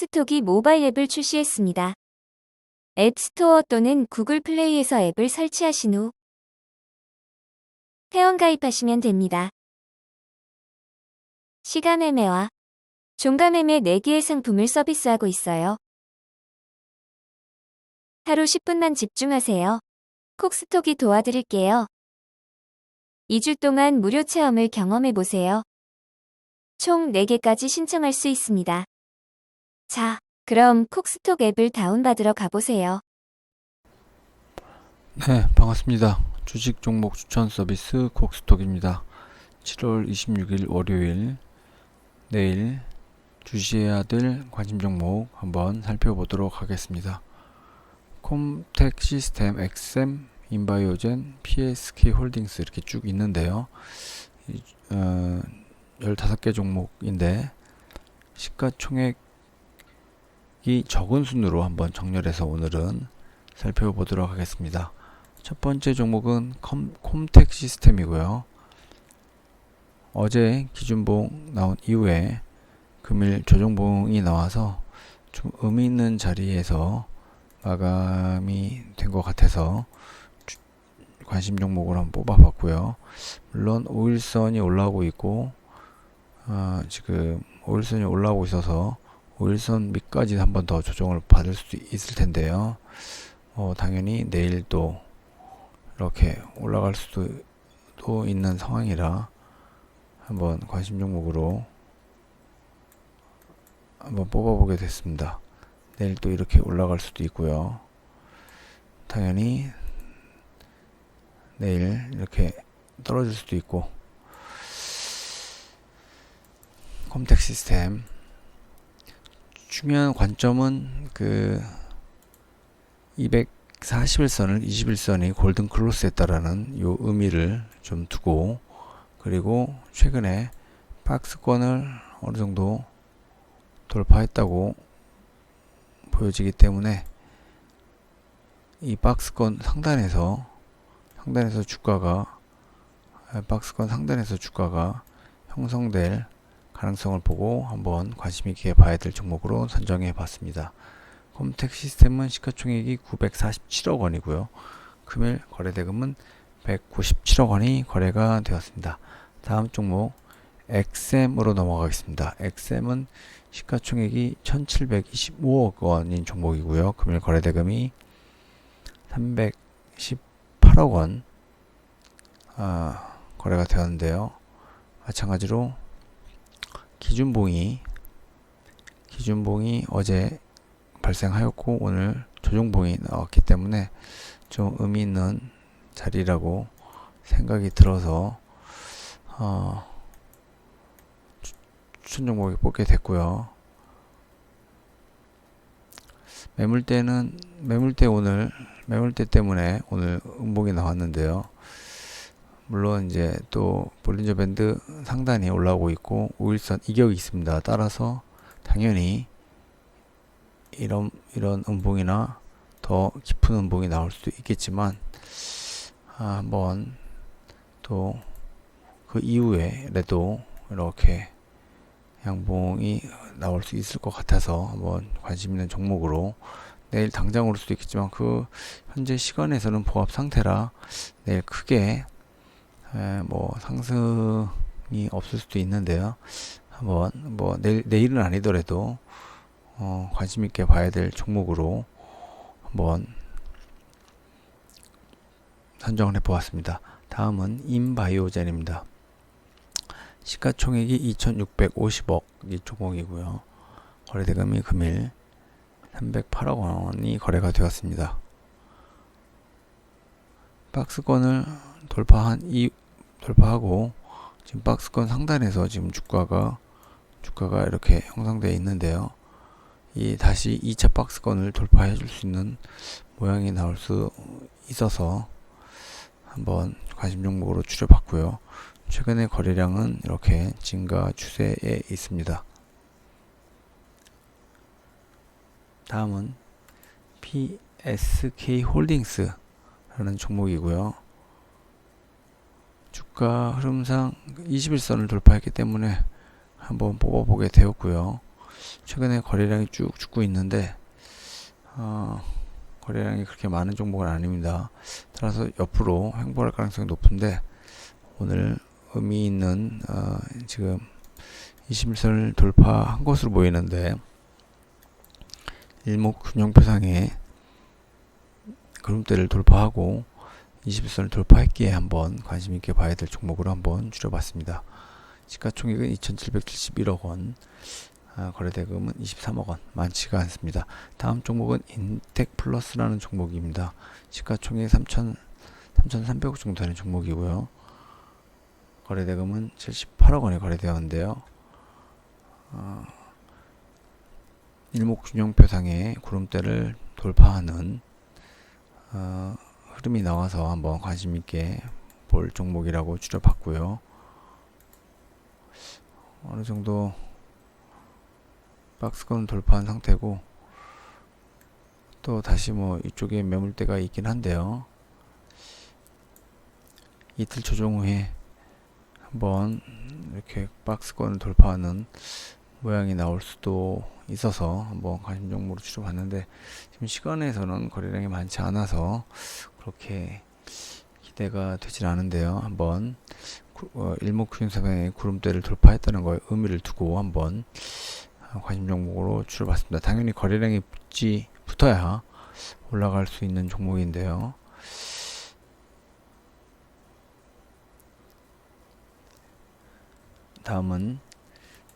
콕스톡이 모바일 앱을 출시했습니다. 앱스토어 또는 구글 플레이에서 앱을 설치하신 후 회원 가입하시면 됩니다. 시간 매매와 종가 매매 4개의 상품을 서비스하고 있어요. 하루 10분만 집중하세요. 콕스톡이 도와드릴게요. 2주 동안 무료 체험을 경험해 보세요. 총 4개까지 신청할 수 있습니다. 자, 그럼 콕스톡 앱을 다운받으러 가보세요. 네, 반갑습니다. 주식 종목 추천 서비스 콕스톡입니다. 7월 26일 월요일 내일 주시해야 될 관심 종목 한번 살펴보도록 하겠습니다. 콤텍 시스템, 엑셈, 인바이오젠, PSK 홀딩스 이렇게 쭉 있는데요. 이, 어, 15개 종목인데 시가총액 이 적은 순으로 한번 정렬해서 오늘은 살펴보도록 하겠습니다. 첫 번째 종목은 컴, 콤텍 시스템이고요. 어제 기준봉 나온 이후에 금일 조정봉이 나와서 좀 의미 있는 자리에서 마감이 된 것 같아서 주- 관심 종목을 한번 뽑아봤고요. 물론 5일선이 올라오고 있고 어, 지금 5일선이 올라오고 있어서 5일선 밑까지 한 번 더 조정을 받을 수 있을 텐데요. 어, 당연히 내일 또 이렇게 올라갈 수도 또 있는 상황이라 한번 관심 종목으로 한번 뽑아보게 됐습니다. 내일 또 이렇게 올라갈 수도 있고요. 당연히 내일 이렇게 떨어질 수도 있고 컴텍 시스템 중요한 관점은 그 241선을 21선이 골든 클로스 했다라는 요 의미를 좀 두고 그리고 최근에 박스권을 어느 정도 돌파했다고 보여지기 때문에 이 박스권 상단에서 상단에서 주가가 아, 박스권 상단에서 주가가 형성될 가능성을 보고 한번 관심 있게 봐야 될 종목으로 선정해 봤습니다. 컴텍 시스템은 시가총액이 947억 원이고요. 금일 거래대금은 197억 원이 거래가 되었습니다. 다음 종목 엑셈으로 넘어가겠습니다. 엑셈은 시가총액이 1725억 원인 종목이고요. 금일 거래대금이 318억 원 아, 거래가 되었는데요. 마찬가지로 기준봉이 기준봉이 어제 발생하였고 오늘 조정봉이 나왔기 때문에 좀 의미 있는 자리라고 생각이 들어서 어, 추- 추천 종목을 뽑게 됐고요. 매물대는 매물대 오늘 매물대 때문에 오늘 음봉이 나왔는데요. 물론 이제 또 볼린저 밴드 상단이 올라오고 있고 5일선 이격이 있습니다. 따라서 당연히 이런 이런 음봉이나 더 깊은 음봉이 나올 수도 있겠지만 아, 한번 또 그 이후에라도 이렇게 양봉이 나올 수 있을 것 같아서 한번 관심 있는 종목으로 내일 당장 오를 수도 있겠지만 그 현재 시간에서는 보합 상태라 내일 크게 에, 뭐 상승이 없을 수도 있는데요. 한번 뭐 내일 내일은 아니더라도 어, 관심 있게 봐야 될 종목으로 한번 선정을 해 보았습니다. 다음은 인바이오젠입니다. 시가총액이 2,650억 이 종목이고요. 거래대금이 금일 308억 원이 거래가 되었습니다. 박스권을 돌파한 이 돌파하고 지금 박스권 상단에서 지금 주가가 주가가 이렇게 형성되어 있는데요. 이 다시 2차 박스권을 돌파해 줄 수 있는 모양이 나올 수 있어서 한번 관심 종목으로 추려봤고요. 최근의 거래량은 이렇게 증가 추세에 있습니다. 다음은 PSK 홀딩스라는 종목이고요. 주가 흐름상 21선을 돌파했기 때문에 한번 뽑아보게 되었고요. 최근에 거래량이 쭉 죽고 있는데 어, 거래량이 그렇게 많은 종목은 아닙니다. 따라서 옆으로 횡보할 가능성이 높은데 오늘 의미 있는 어, 지금 21선을 돌파한 것으로 보이는데 일목균형표상에 그룹대를 돌파하고 21선을 돌파했기에 한번 관심 있게 봐야 될 종목으로 한번 줄여봤습니다. 시가총액은 2,771억 원, 아, 거래대금은 23억 원, 많지가 않습니다. 다음 종목은 인텍 플러스라는 종목입니다. 시가총액 3,000, 3,300억 정도 되는 종목이고요. 거래대금은 78억 원에 거래되었는데요. 어, 일목균형표상의 구름대를 돌파하는 어, 흐름이 나와서 한번 관심 있게 볼 종목이라고 추려봤고요. 어느 정도 박스권 돌파한 상태고 또 다시 뭐 이쪽에 매물대가 있긴 한데요. 이틀 조정 후에 한번 이렇게 박스권을 돌파하는 모양이 나올 수도 있어서 한번 관심 종목으로 추려봤는데 지금 시간에서는 거래량이 많지 않아서 그렇게 기대가 되진 않은데요. 한번 구- 어, 일목균형상의 구름대를 돌파했다는 거에 의미를 두고 한번 어, 관심 종목으로 추려봤습니다. 당연히 거래량이 붙지 붙어야 올라갈 수 있는 종목인데요. 다음은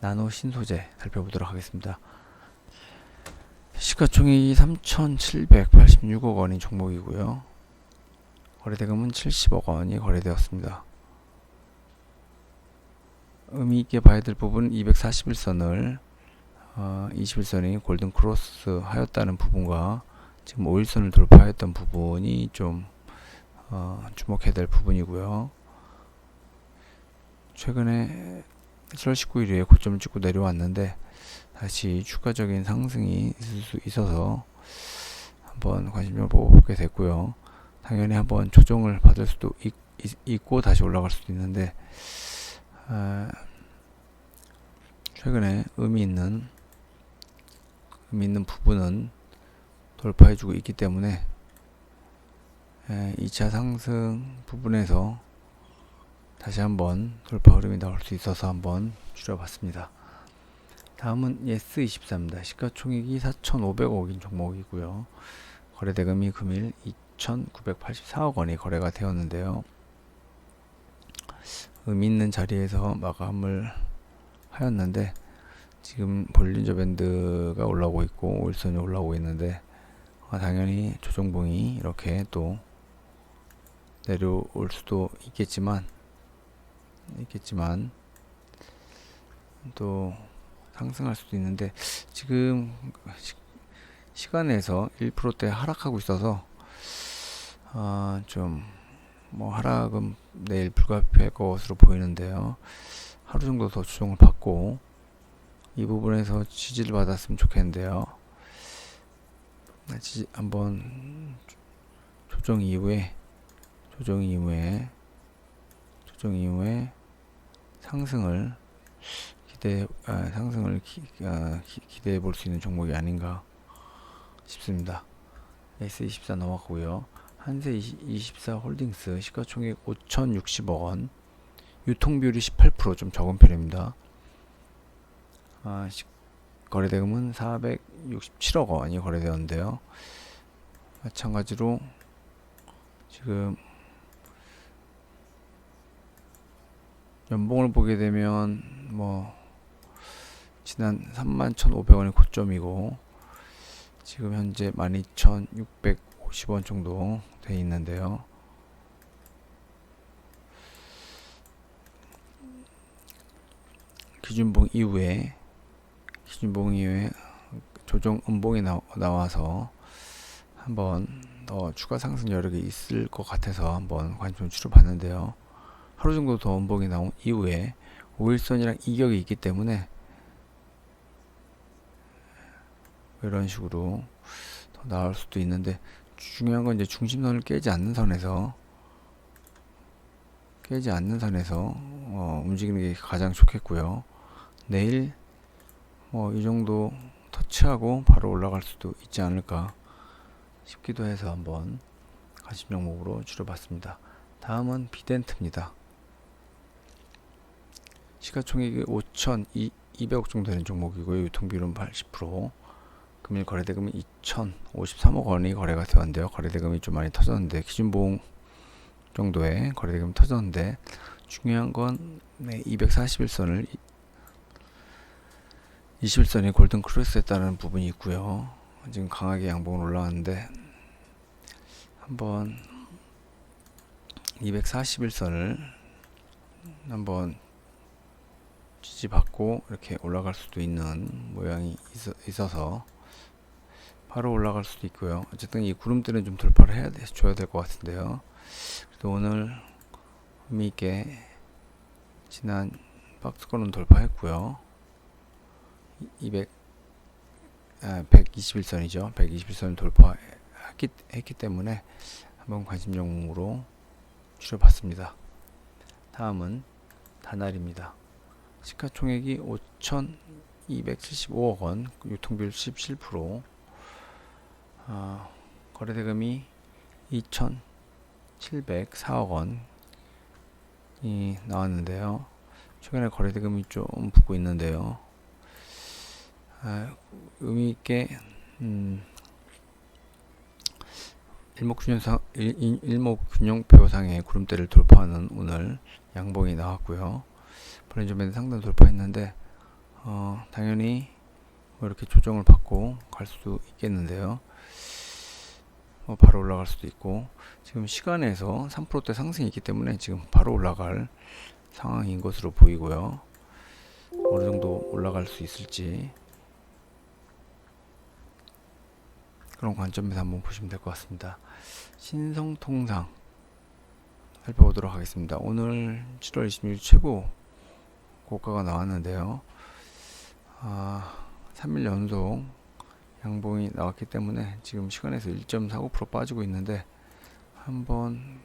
나노 신소재 살펴보도록 하겠습니다. 시가총액이 3,786억 원인 종목이고요. 거래대금은 70억 원이 거래되었습니다. 의미 있게 봐야 될 부분은 241선을 어, 21선이 골든 크로스 하였다는 부분과 지금 5일선을 돌파했던 부분이 좀 어, 주목해야 될 부분이고요. 최근에 7월 19일 에 고점을 찍고 내려왔는데 다시 추가적인 상승이 있을 수 있어서 한번 관심을 보게 됐고요. 당연히 한번 조정을 받을 수도 있, 고 다시 올라갈 수도 있는데 아, 최근에 의미 있는 의미 있는 부분은 돌파해주고 있기 때문에 에, 2차 상승 부분에서 다시 한번 돌파 흐름이 나올 수 있어서 한번 줄여봤습니다. 다음은 예스24입니다. 시가총액이 4,500억인 종목이고요. 거래대금이 금일 2,984억 원이 거래가 되었는데요. 의미 있는 자리에서 마감을 하였는데 지금 볼린저 밴드가 올라오고 있고 올선이 올라오고 있는데 아, 당연히 조정봉이 이렇게 또 내려올 수도 있겠지만 있겠지만 또 상승할 수도 있는데 지금 시, 시간에서 1%대 하락하고 있어서 아, 좀 뭐 하락은 내일 불가피할 것으로 보이는데요. 하루 정도 더 조정을 받고 이 부분에서 지지를 받았으면 좋겠는데요. 네, 지지 한번 조정 이후에 조정 이후에 조정 이후에 상승을 기대 아, 상승을 기, 아, 대해 볼 수 있는 종목이 아닌가 싶습니다. S24 넘어가고요. 한세 24 홀딩스 시가총액 5,060억 원, 유통비율이 18%좀 적은 편입니다. 아, 시, 거래대금은 467억 원이 거래되었는데요. 마찬가지로 지금 연봉을 보게 되면 뭐 지난 31,500원이 고점이고 지금 현재 12,650원 정도 돼 있는데요. 기준봉 이후에 기준봉 이후에 조정 음봉이 나, 나와서 한번 더 추가 상승 여력이 있을 것 같아서 한번 관심을 줄여봤는데요. 하루 정도 더 음봉이 나온 이후에 5일선이랑 이격이 있기 때문에 이런 식으로 더 나올 수도 있는데 중요한 건 이제 중심선을 깨지 않는 선에서 깨지 않는 선에서 어, 움직이는 게 가장 좋겠고요. 내일 뭐 이 정도 터치하고 바로 올라갈 수도 있지 않을까 싶기도 해서 한번 관심 종목으로 줄여봤습니다. 다음은 비덴트입니다. 시가총액이 5,200억 정도 되는 종목이고요. 유통비율은 80%. 금일 거래대금이 2,053억 원이 거래가 되었는데요. 거래대금이 좀 많이 터졌는데 기준보험 정도의 거래대금이 터졌는데 중요한 건 네, 241선을 21선이 골든 크루스했다는 부분이 있고요. 지금 강하게 양봉을 올라왔는데 한번 241선을 한번 지지받고 이렇게 올라갈 수도 있는 모양이 있어, 있어서 바로 올라갈 수도 있고요. 어쨌든 이 구름대는 좀 돌파를 해야 돼, 줘야 될 것 같은데요. 그래도 오늘 의미 있게 지난 박스권은 돌파했고요. 200 아, 121선이죠. 121선을 돌파했기 했기 때문에 한번 관심 종목으로 줄여봤습니다. 다음은 다날입니다. 시가총액이 5,275억 원, 유통비율 17%, 아, 거래대금이 2,704억 원이 나왔는데요. 최근에 거래대금이 좀 붙고 있는데요. 아, 의미 있게 음, 일목균형상 일목균형표상의 구름대를 돌파하는 오늘 양봉이 나왔고요. 브랜드맨 상단 돌파했는데 어, 당연히 뭐 이렇게 조정을 받고 갈 수도 있겠는데요. 뭐 바로 올라갈 수도 있고 지금 시간에서 3%대 상승이 있기 때문에 지금 바로 올라갈 상황인 것으로 보이고요. 어느 정도 올라갈 수 있을지 그런 관점에서 한번 보시면 될 것 같습니다. 신성통상 살펴보도록 하겠습니다. 오늘 7월 26일 최고 고가가 나왔는데요. 아, 3일 연속 양봉이 나왔기 때문에 지금 시간에서 1.49% 빠지고 있는데 한번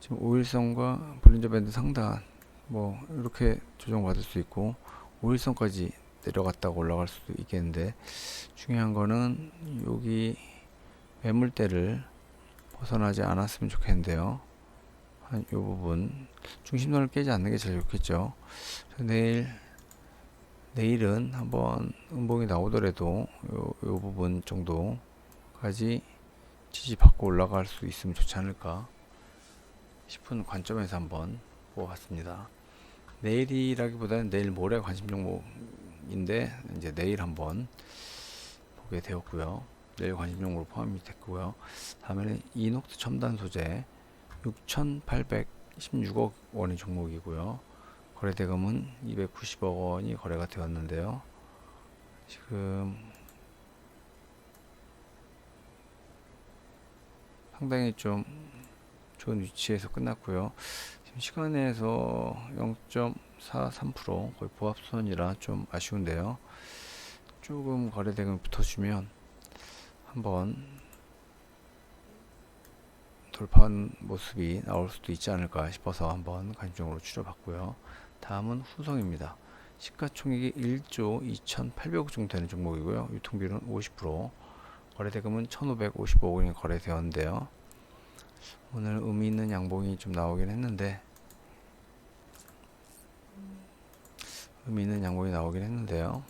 지금 5일선과 볼린저 밴드 상단 뭐 이렇게 조정받을 수 있고 5일선까지 내려갔다가 올라갈 수도 있겠는데 중요한 거는 여기 매물대를 벗어나지 않았으면 좋겠는데요. 한요 부분 중심선을 깨지 않는 게 제일 좋겠죠. 내일 내일은 한번 음봉이 나오더라도 요, 요 부분 정도까지 지지 받고 올라갈 수 있으면 좋지 않을까 싶은 관점에서 한번 보았습니다. 내일이라기보다는 내일 모레 관심 종목인데 이제 내일 한번 보게 되었고요. 내일 관심 종목으로 포함이 됐고요. 다음에는 이녹스 첨단 소재 6,816억 원의 종목이고요. 거래대금은 290억 원이 거래가 되었는데요. 지금 상당히 좀 좋은 위치에서 끝났고요. 지금 시간에서 0.43% 거의 보합선이라 좀 아쉬운데요. 조금 거래대금 붙어주면 한번 돌파한 모습이 나올 수도 있지 않을까 싶어서 한번 관심적으로 추려봤고요. 다음은 후성입니다. 시가총액이 1조 2,800억 정도 되는 종목이고요. 유통비율은 50%, 거래대금은 1,555억 원이 거래되었는데요. 오늘 의미 있는 양봉이 좀 나오긴 했는데 의미 있는 양봉이 나오긴 했는데요.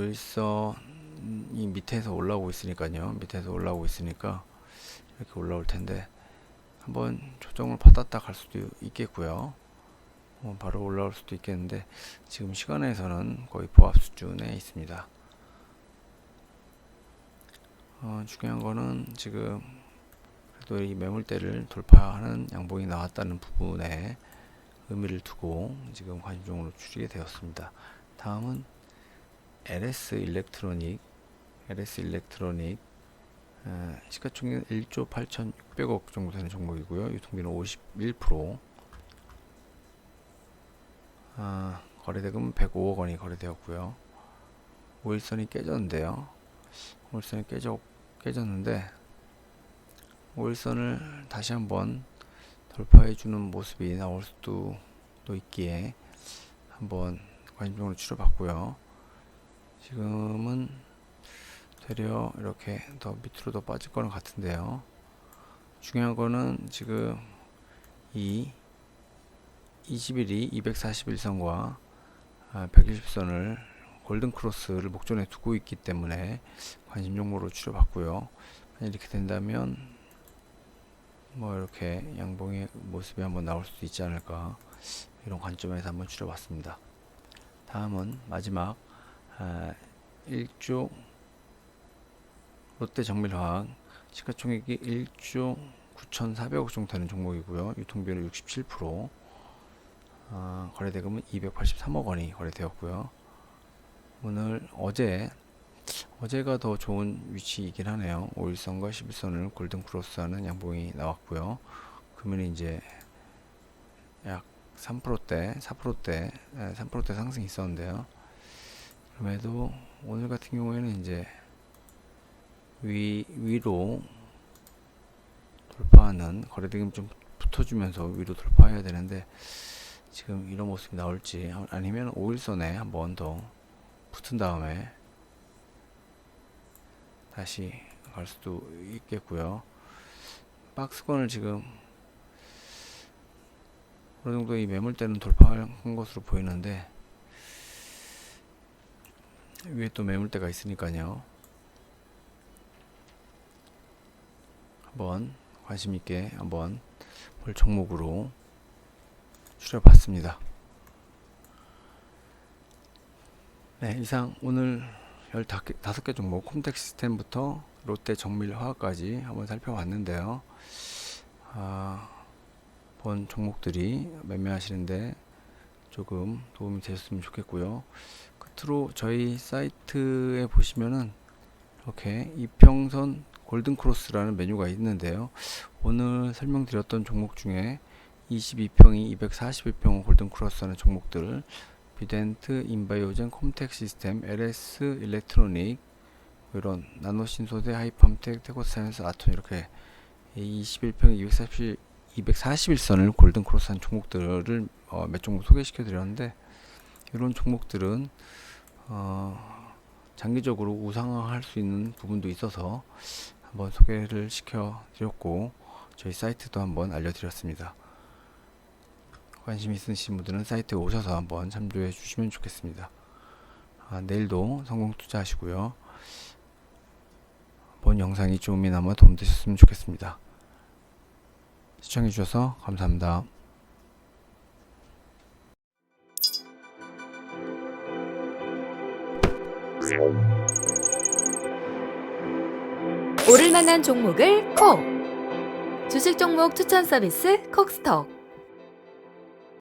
일선이 밑에서 올라오고 있으니까요. 밑에서 올라오고 있으니까 이렇게 올라올 텐데 한번 조정을 받았다 갈 수도 있겠고요. 어, 바로 올라올 수도 있겠는데 지금 시간에서는 거의 보합 수준에 있습니다. 어, 중요한 거는 지금 그래도 이 매물대를 돌파하는 양봉이 나왔다는 부분에 의미를 두고 지금 관심종으로 줄이게 되었습니다. 다음은 LS 일렉트로닉, LS 일렉트로닉 에, 시가총액 1조 8,600억 정도 되는 종목이고요. 유통비는 51%. 아, 거래대금은 105억 원이 거래되었고요. 5일선이 깨졌는데요. 5일선이 깨져, 깨졌는데 5일선을 다시 한번 돌파해주는 모습이 나올 수도 또 있기에 한번 관심적으로 추려봤고요. 지금은 되려 이렇게 더 밑으로 더 빠질 거는 같은데요. 중요한 거는 지금 이 21이 241선과 120선을 골든 크로스를 목전에 두고 있기 때문에 관심 종목으로. 만약 이렇게 된다면 뭐 이렇게 양봉의 모습이 한번 나올 수도 있지 않을까 이런 관점에서 한번 추려봤습니다. 다음은 마지막 아, 1조 롯데 정밀화학 시가총액이 1조 9,400억 정도 되는 종목이고요. 유통비율은 67%, 아, 거래대금은 283억 원이 거래되었고요. 오늘 어제 어제가 더 좋은 위치이긴 하네요. 5일선과 11선을 골든 크로스하는 양봉이 나왔고요. 그러면 이제 약 3%대, 4%대, 3%대 상승이 있었는데요. 그럼에도 오늘 같은 경우에는 이제 위 위로 돌파하는 거래대금 좀 붙어주면서 위로 돌파해야 되는데 지금 이런 모습이 나올지 아니면 5일선에 한 번 더 붙은 다음에 다시 갈 수도 있겠고요. 박스권을 지금 어느 정도 이 매물대는 돌파한 것으로 보이는데 위에 또 매물대가 있으니까요. 한번 관심 있게 한번 볼 종목으로 추려봤습니다. 네, 이상 오늘 15개 종목 콤텍 시스템부터 롯데 정밀화학까지 한번 살펴봤는데요. 아, 본 종목들이 매매하시는데 조금 도움이 되셨으면 좋겠고요. 끝으로 저희 사이트에 보시면은 이렇게 이평선 골든 크로스라는 메뉴가 있는데요. 오늘 설명드렸던 종목 중에 22평이 241평 골든 크로스라는 종목들 비덴트, 인바이오젠, 콤텍 시스템, LS 일렉트로닉 이런 나노 신소재, 하이팜텍, 테고사이언스, 아톤 이렇게 21평, 240, 241선을 골든 크로스한 종목들을 어, 몇 종목 소개시켜 드렸는데 이런 종목들은 어, 장기적으로 우상화할 수 있는 부분도 있어서 한번 소개를 시켜 드렸고 저희 사이트도 한번 알려드렸습니다. 관심 있으신 분들은 사이트에 오셔서 한번 참조해 주시면 좋겠습니다. 아, 내일도 성공 투자하시고요. 본 영상이 조금이나마 도움되셨으면 좋겠습니다. 시청해 주셔서 감사합니다. 오를 만한 종목을 콕! 주식 종목 추천 서비스 콕스톡